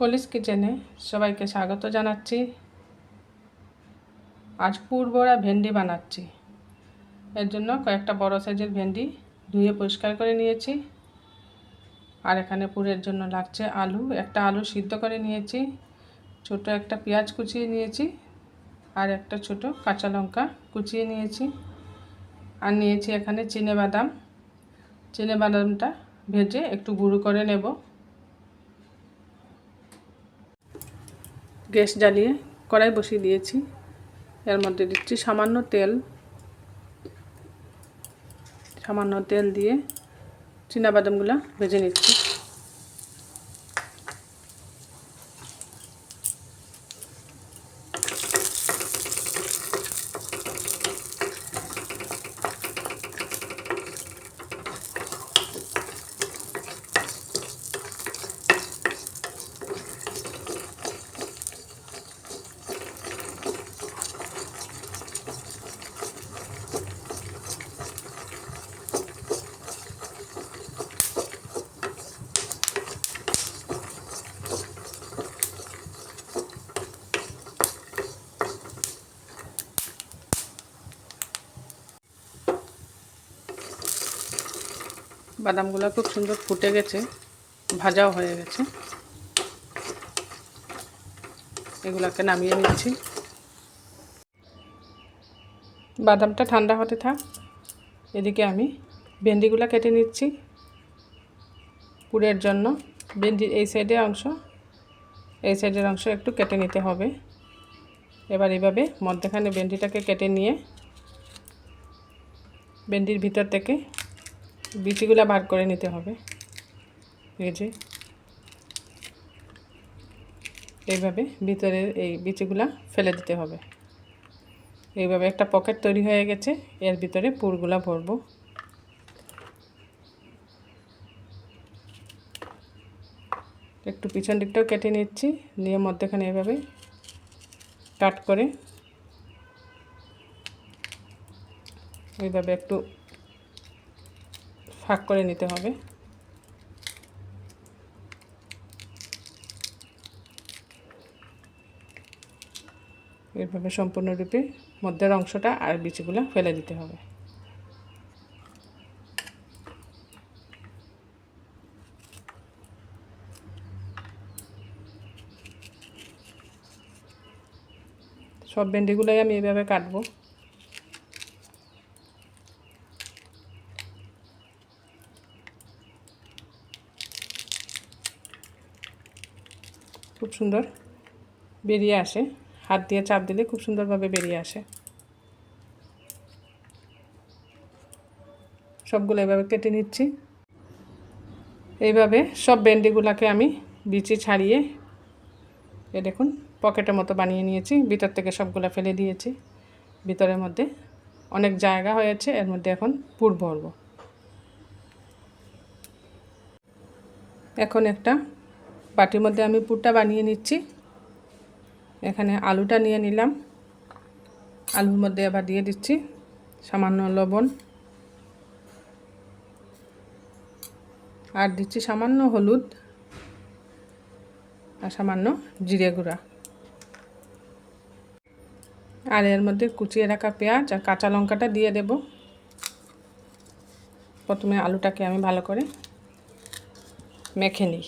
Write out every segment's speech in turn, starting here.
কলিস কিচেনে সবাইকে স্বাগত জানাচ্ছি। আজ পুরবড়া ভেন্ডি বানাচ্ছি। এর জন্য কয়েকটা বড় সাইজের ভেন্ডি ধুয়ে পরিষ্কার করে নিয়েছি। আর এখানে পুরের জন্য লাগছে আলু। একটা আলু সিদ্ধ করে নিয়েছি। ছোট একটা পেঁয়াজ কুচিয়ে নিয়েছি। আর একটা ছোট কাঁচা লঙ্কা কুচিয়ে নিয়েছি। আর নিয়েছি এখানে চিনে বাদাম। চিনে বাদামটা ভেজে একটু গুঁড়ো করে নেব। গ্যাস জ্বালিয়ে কড়াই বসিয়ে দিয়েছি। এর মধ্যে দিচ্ছি সামান্য তেল। সামান্য তেল দিয়ে বাদামগুলো ভেজে নিচ্ছি। বাদামগুলো খুব সুন্দর ফুটে গেছে, ভাজাও হয়ে গেছে। এগুলোকে নামিয়ে নিচ্ছি। বাদামটা ঠান্ডা হতে থাক, এদিকে আমি ভেন্ডিগুলো কেটে নিচ্ছি পুরের জন্য। ভেন্ডির এই সাইডের অংশ, এই সাইডের অংশ একটু কেটে নিতে হবে। এবার এইভাবে মধ্যখানে ভেন্ডিটাকে কেটে নিয়ে ভেন্ডির ভিতর থেকে বিচিগুলা বার করে নিতে হবে। এই যে। এইভাবে ভিতরের এই বিচিগুলা ফেলে দিতে হবে। এইভাবে একটা পকেট তৈরি হয়ে গেছে, এর ভিতরে পুরগুলা ভরবো। একটু পিছন দিকটাও কেটে নিচ্ছি, নিয়ে মধ্যেখানে এভাবে কাট করে। এইভাবে একটু ফাঁক করে নিতে হবে। এইভাবে সম্পূর্ণরূপে মধ্যের অংশটা আর বিচিগুলো ফেলে দিতে হবে। সব ভেন্ডিগুলোই আমি এভাবে কাটবো। খুব সুন্দর বেরিয়ে আসে। হাত দিয়ে চাপ দিলে খুব সুন্দরভাবে বেরিয়ে আসে। সবগুলো এভাবে কেটে নিচ্ছি। এইভাবে সব ভেন্ডিগুলোকে আমি বিচি ছাড়িয়ে, এ দেখুন, পকেটের মতো বানিয়ে নিয়েছি। ভিতর থেকে সবগুলো ফেলে দিয়েছি। ভিতরের মধ্যে অনেক জায়গা হয়েছে, এর মধ্যে এখন পুর ভরব। এখন একটা বাটির মধ্যে আমি পুরটা বানিয়ে নিচ্ছি। এখানে আলুটা নিয়ে নিলাম। আলুর মধ্যে আবার দিয়ে দিচ্ছি সামান্য লবণ। আর দিচ্ছি সামান্য হলুদ আর সামান্য জিরে গুঁড়া। আর এর মধ্যে কুচিয়ে রাখা পেঁয়াজ আর কাঁচা লঙ্কাটা দিয়ে দেব। প্রথমে আলুটাকে আমি ভালো করে মেখে নিই।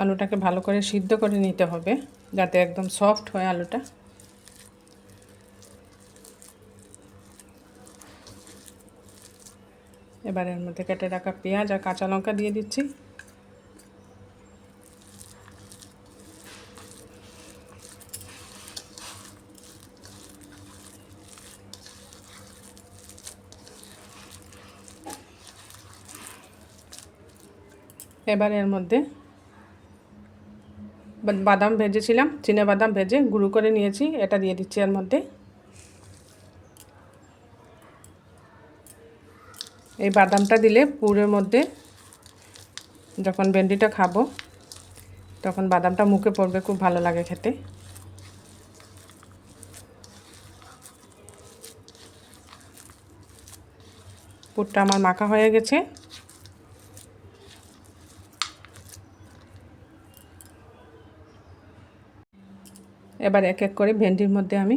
আলুটাকে ভালো করে সিদ্ধ করে নিতে হবে, যাতে একদম সফট হয় আলুটা। এবার এর মধ্যে কেটে রাখা পেঁয়াজ আর কাঁচা লঙ্কা দিয়ে দিচ্ছি। এবার এর মধ্যে বাদাম ভেজেছিলাম, চীনা বাদাম ভেজে গুঁড়ো করে নিয়েছি, এটা দিয়ে দিচ্ছি এর মধ্যে। এই বাদামটা দিলে পুরের মধ্যে যখন ভেন্ডিটা খাব, তখন বাদামটা মুখে পড়বে, খুব ভালো লাগে খেতে। পুরটা আমার মাখা হয়ে গেছে। এবার এক এক করে ভেন্ডির মধ্যে আমি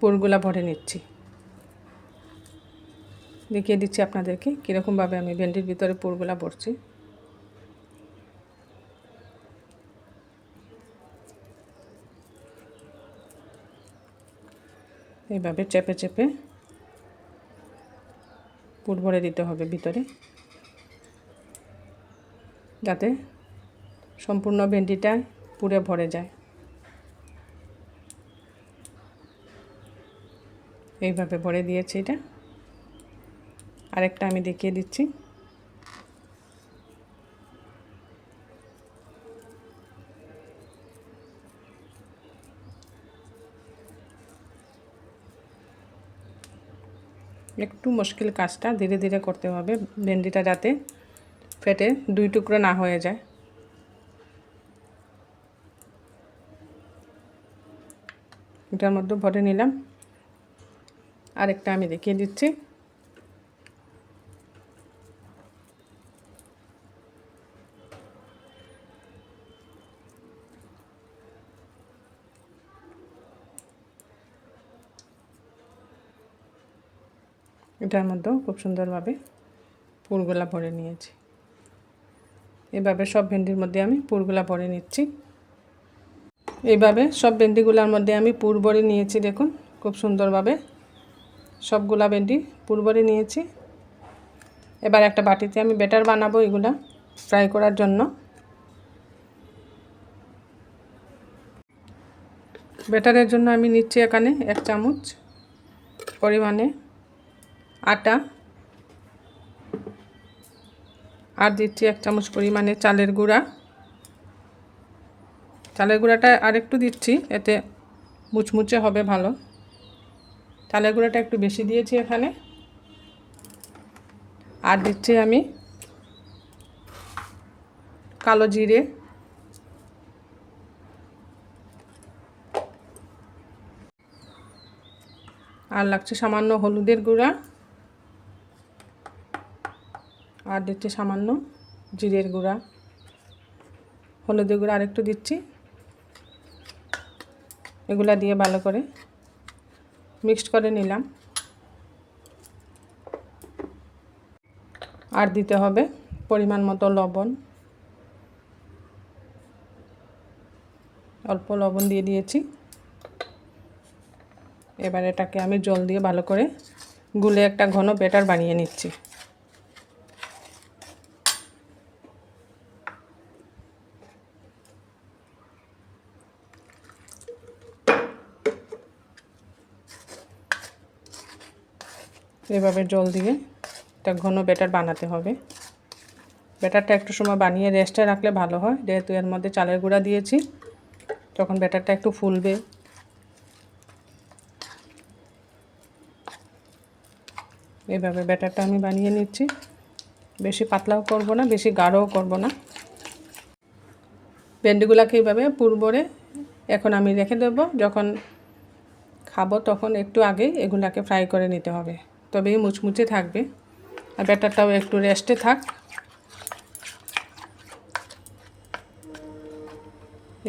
পুরগুলা ভরে নিচ্ছি। দেখিয়ে দিচ্ছি আপনাদেরকে কীরকমভাবে আমি ভেন্ডির ভিতরে পুরগুলা ভরছি। এইভাবে চেপে চেপে পুর ভরে দিতে হবে ভিতরে। যাতে সম্পূর্ণ ভেন্ডিটা পুরে ভরে যায়। এইভাবে ভরে দিয়েছি এটা। আরেকটা আমি দেখিয়ে দিচ্ছি। একটু মুশকিল কাজটা, ধীরে ধীরে করতে হবে। ভেন্ডিটা যাতে ফেটে দুই টুকরো না হয়ে যায়। এটার মধ্যে ভরে নিলাম। আরেকটা আমি দেখিয়ে দিচ্ছি। এটার মধ্যেও খুব সুন্দরভাবে পুরগুলা ভরে নিয়েছি। এভাবে সব ভেন্ডির মধ্যে আমি পুরগুলা ভরে নিচ্ছি। এইভাবে সব ভেন্ডিগুলোর মধ্যে আমি পুর ভরে নিয়েছি, দেখুন, খুব সুন্দরভাবে। সবগুলা ভেন্ডি পুর ভরে নিয়েছি। এবার একটা বাটিতে আমি ব্যাটার বানাবো এগুলা ফ্রাই করার জন্য। ব্যাটারের জন্য আমি নিচ্ছি এখানে এক চামচ পরিমাণে আটা। আর দিচ্ছি এক চামচ পরিমাণে চালের গুঁড়া। চালের গুঁড়াটা আর একটু দিচ্ছি, এতে মুচমুচে হবে ভালো। চালের গুঁড়াটা একটু বেশি দিয়েছি এখানে। আর দিচ্ছি আমি কালো জিরে। আর লাগছে সামান্য হলুদের গুঁড়া। আর দিচ্ছি সামান্য জিরের গুঁড়া। হলুদের গুঁড়া আরেকটু দিচ্ছি। এগুলা দিয়ে ভালো করে মিক্সড করে নিলাম। আর দিতে হবে পরিমাণ মতো লবণ। অল্প লবণ দিয়ে দিয়েছি। এবার এটাকে আমি জল দিয়ে ভালো করে গুলে একটা ঘন ব্যাটার বানিয়ে নিচ্ছি। এভাবে জল দিয়ে একটা ঘন ব্যাটার বানাতে হবে। ব্যাটারটা একটু সময় বানিয়ে রেস্টে রাখলে ভালো হয়। যেহেতু এর মধ্যে চালের গুঁড়া দিয়েছি, তখন ব্যাটারটা একটু ফুলবে। এভাবে ব্যাটারটা আমি বানিয়ে নিচ্ছি। বেশি পাতলাও করব না, বেশি গাঢ়ও করব না। ভেন্ডিগুলোকে এইভাবে পুরবরে এখন আমি রেখে দেব। যখন খাব তখন একটু আগে এগুলাকে ফ্রাই করে নিতে হবে। তবেই মুচমুচে থাকবে। আর ব্যাটারটাও একটু রেস্টে থাক।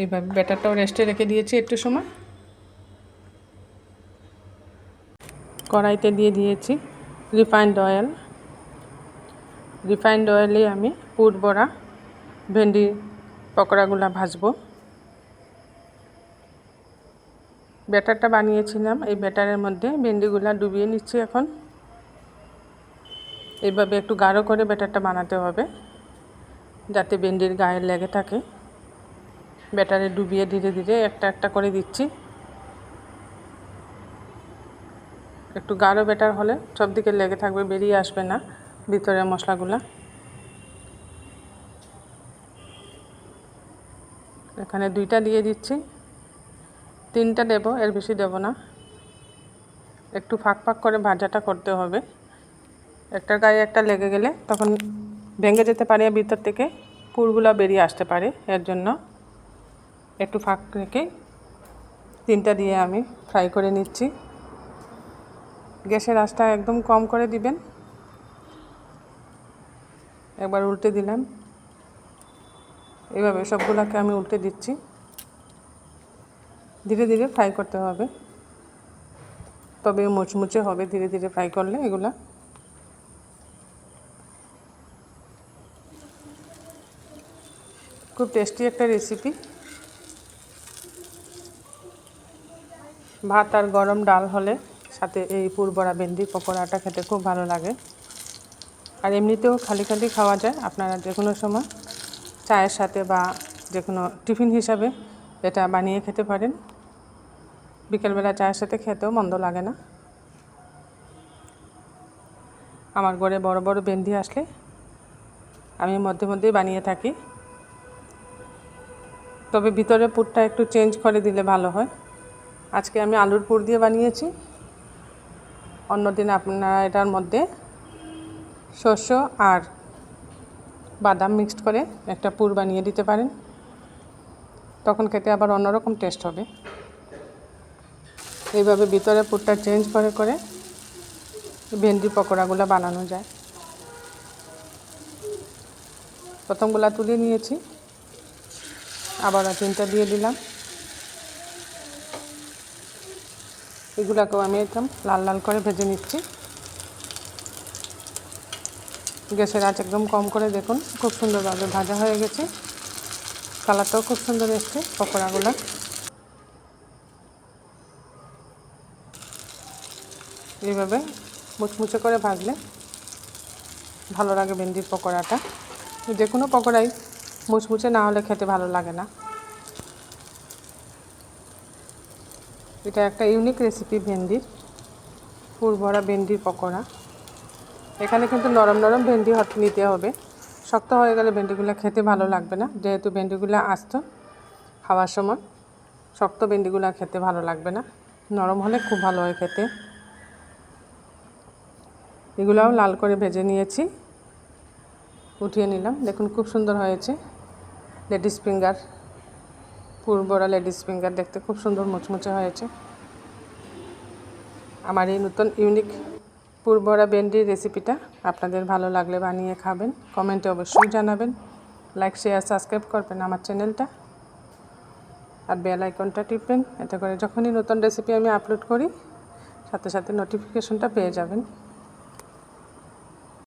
এইভাবে ব্যাটারটাও রেস্টে রেখে দিয়েছি একটু সময়। কড়াইতে দিয়ে দিয়েছি রিফাইন্ড অয়েল রিফাইন্ড অয়েলে আমি পুর বড়া, ভেন্ডি পকোড়াগুলো ভাজবো। ব্যাটারটা বানিয়েছিলাম, এই ব্যাটারের মধ্যে ভেন্ডিগুলো ডুবিয়ে নিচ্ছি এখন। এইভাবে একটু গাঢ় করে ব্যাটারটা বানাতে হবে, যাতে ভেন্ডির গায়ে লেগে থাকে। ব্যাটারে ডুবিয়ে ধীরে ধীরে একটা একটা করে দিচ্ছি। একটু গাঢ় ব্যাটার হলে সব দিকে লেগে থাকবে, বেরিয়ে আসবে না ভিতরের মশলাগুলো। এখানে দুইটা দিয়ে দিচ্ছি। তিনটা দেব, এর বেশি দেব না। একটু ফাঁক ফাঁক করে ভাজাটা করতে হবে। একটার গায়ে একটা লেগে গেলে তখন ভেঙে যেতে পারে ভিতর থেকে পুরগুলো বেরিয়ে আসতে পারে। এর জন্য একটু ফাঁক রেখে তিনটা দিয়ে আমি ফ্রাই করে নিচ্ছি। গ্যাসের আঁচটা একদম কম করে দিবেন। একবার উল্টে দিলাম। এভাবে সবগুলোকে আমি উল্টে দিচ্ছি। ধীরে ধীরে ফ্রাই করতে হবে। তবে মুচমুচে হবে ধীরে ধীরে ফ্রাই করলে এগুলা খুব টেস্টি একটা রেসিপি ভাত আর গরম ডাল হলে সাথে এই পুরবড়া ভেন্ডি পকোড়াটা খেতে খুব ভালো লাগে। আর এমনিতেও খালি খালি খাওয়া যায় আপনারা যে কোনো সময় চায়ের সাথে বা যে কোনো টিফিন হিসাবে এটা বানিয়ে খেতে পারেন। বিকেলবেলা চায়ের সাথে খেতেও মন্দ লাগে না। আমার ঘরে বড় বড় ভেন্ডি আসলে আমি মধ্যে মধ্যেই বানিয়ে থাকি। তবে ভিতরে পুরটা একটু চেঞ্জ করে দিলে ভালো হয়। আজকে আমি আলুর পুর দিয়ে বানিয়েছি। অন্যদিন আপনারা এটার মধ্যে শস্য আর বাদাম মিক্সড করে একটা পুর বানিয়ে দিতে পারেন। তখন খেতে আবার অন্যরকম টেস্ট হবে। এইভাবে ভিতরে পুরটা চেঞ্জ করে করে ভেন্ডি পকোড়াগুলো বানানো যায়। প্রথমগুলা তুলে নিয়েছি। আবার তিনটা দিয়ে দিলাম। এগুলাকেও আমি একদম লাল লাল করে ভেজে নিচ্ছি। গ্যাসের আঁচ একদম কম করে দেখুন, খুব সুন্দরভাবে ভাজা হয়ে গেছে। কালারটাও খুব সুন্দর এসছে, পকোড়াগুলো। এইভাবে মুচমুচে করে ভাজলে ভালো লাগে ভেন্ডির পকোড়াটা। যে কোনো পকোড়াই মুচমুচে না হলে খেতে ভালো লাগে না। এটা একটা ইউনিক রেসিপি ভেন্ডির পুরভরা ভেন্ডির পকোড়া। এখানে কিন্তু নরম নরম ভেন্ডি নিতে হবে। শক্ত হয়ে গেলে ভেন্ডিগুলো খেতে ভালো লাগবে না। যেহেতু ভেন্ডিগুলো আস্ত খাওয়ার সময়, শক্ত ভেন্ডিগুলো খেতে ভালো লাগবে না। নরম হলে খুব ভালো হয় খেতে। এগুলাও লাল করে ভেজে নিয়েছি। উঠিয়ে নিলাম। দেখুন খুব সুন্দর হয়েছে। লেডিস ফিঙ্গার পুরবড়া লেডিস ফিঙ্গার দেখতে খুব সুন্দর মুচমুচে হয়েছে। আমার এই নতুন ইউনিক পুরবড়া ভেন্ডির রেসিপিটা আপনাদের ভালো লাগলে বানিয়ে খাবেন, কমেন্টে অবশ্যই জানাবেন। লাইক, শেয়ার, সাবস্ক্রাইব করবেন আমার চ্যানেলটা। আর বেল আইকনটা টিপবেন, এতে করে যখনই নতুন রেসিপি আমি আপলোড করি, সাথে সাথে নোটিফিকেশনটা পেয়ে যাবেন।